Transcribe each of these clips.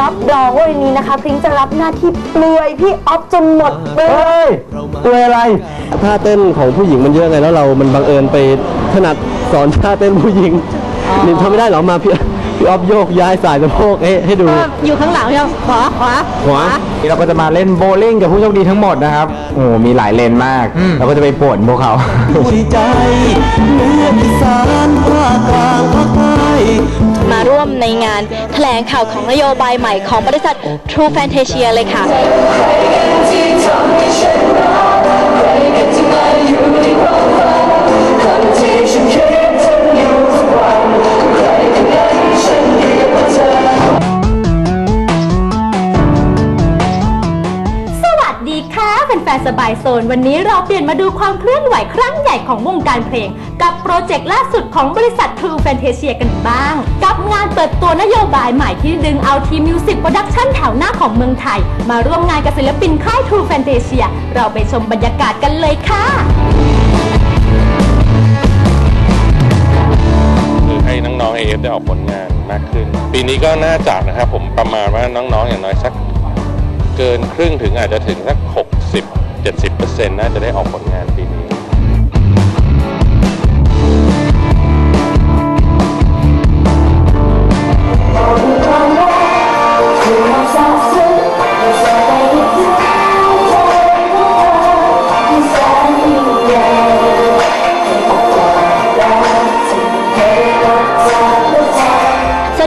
รับรองว่าวันนี้นะคะพริ้งจะรับหน้าที่เปลือยพี่ออฟจนหมดเปลือยเฮ้ยตัวอะไรท่าเต้นของผู้หญิงมันเยอะไงแล้วเรามันบังเอิญไปถนัดสอนท่าเต้นผู้หญิงนินทำไม่ได้เหรอมาพี่พี่ออฟโยกย้ายสายสะโพกให้ให้ดูอยู่ข้างหลังเราขวาขวาหัวนี่เราก็จะมาเล่นโบว์ลิ่งกับผู้โชคดีทั้งหมดนะครับโอ้โหมีหลายเลนมากเราก็จะไปป่วนพวกเขา วมในงานแถลงข่าวของนโยบายใหม่ของบริษัท True Fantasia เลยค่ะ ฟนๆ สบายโซน วันนี้เราเปลี่ยนมาดูความเคลื่อนไหวครั้งใหญ่ของวงการเพลง กับโปรเจกต์ล่าสุดของบริษัท True Fantasia กันบ้าง กับงานเปิดตัวนโยบายใหม่ที่ดึงเอาทีมมิวสิกโปรดักชั่นแถวหน้าของเมืองไทย มาร่วมงานกับศิลปินค่าย True Fantasia เราไปชมบรรยากาศกันเลยค่ะคือให้น้องๆ AF ได้ออกผลงานมากขึ้น ปีนี้ก็น่าจะนะครับผมประมาณว่าน้องๆ อย่างน้อยสักเกินครึ่งถึงอาจจะถึงสัก60 70%น่าจะได้ออกผลงานปีนี้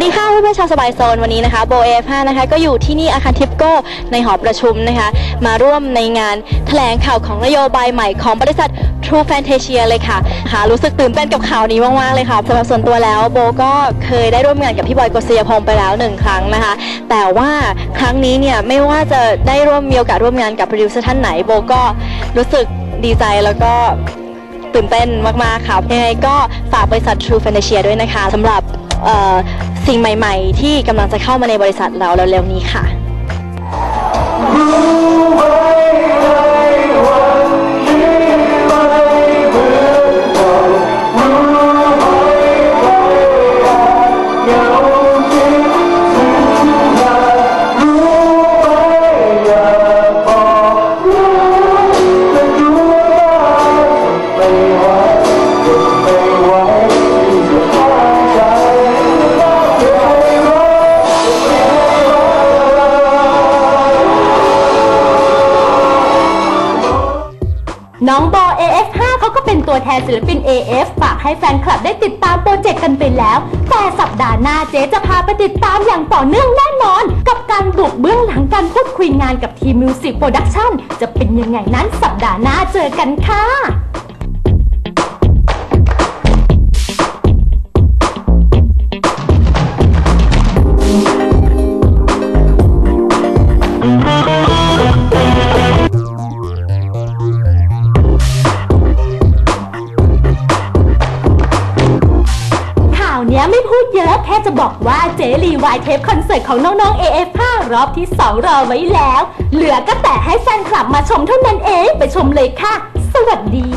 ดีค่ะเพื่อนๆชาวสบายโซนวันนี้นะคะโบเอฟนะคะก็อยู่ที่นี่อาคารทิปโก้ในหอประชุมนะคะมาร่วมในงานแถลงข่าวของนโยบายใหม่ของบริษัท True Fantasia เลยค่ะค่ะ รู้สึกตื่นเต้นกับข่าวนี้มาก ๆ เลยค่ะสำหรับส่วนตัวแล้วโบก็เคยได้ร่วมงานกับพี่บอยกฤษยพงศ์ไปแล้วหนึ่งครั้งนะคะ แต่ว่าครั้งนี้เนี่ยไม่ว่าจะได้ร่วมมีโอกาสร่วมงานกับโปรดิวเซอร์ท่านไหนโบก็รู้สึกดีใจแล้วก็ตื่นเต้นมาก ๆ ค่ะยังไงก็ฝากบริษัท True Fantasia ด้วยนะคะสำหรับเอ่อ สิ่งใหม่ ๆ ที่กำลังจะเข้ามาในบริษัทเราเร็วๆนี้ค่ะ ตัวแทนศิลปิน AF ฝากให้แฟนคลับได้ติดตามโปรเจกต์กันไปแล้ว แต่สัปดาห์หน้าเจ๊จะพาไปติดตามอย่างต่อเนื่องแน่นอน กับการบุกเบื้องหลังการพูดคุยงานกับทีมมิวสิกโปรดักชั่นจะเป็นยังไงนั้นสัปดาห์หน้าเจอกันค่ะ บอกว่าเจลีวายเทปคอนเสิร์ตของน้องๆ AF5 รอบที่ 2 รอไว้แล้ว เหลือก็แต่ให้แฟนคลับมาชมเท่านั้นเอง ไปชมเลยค่ะ สวัสดี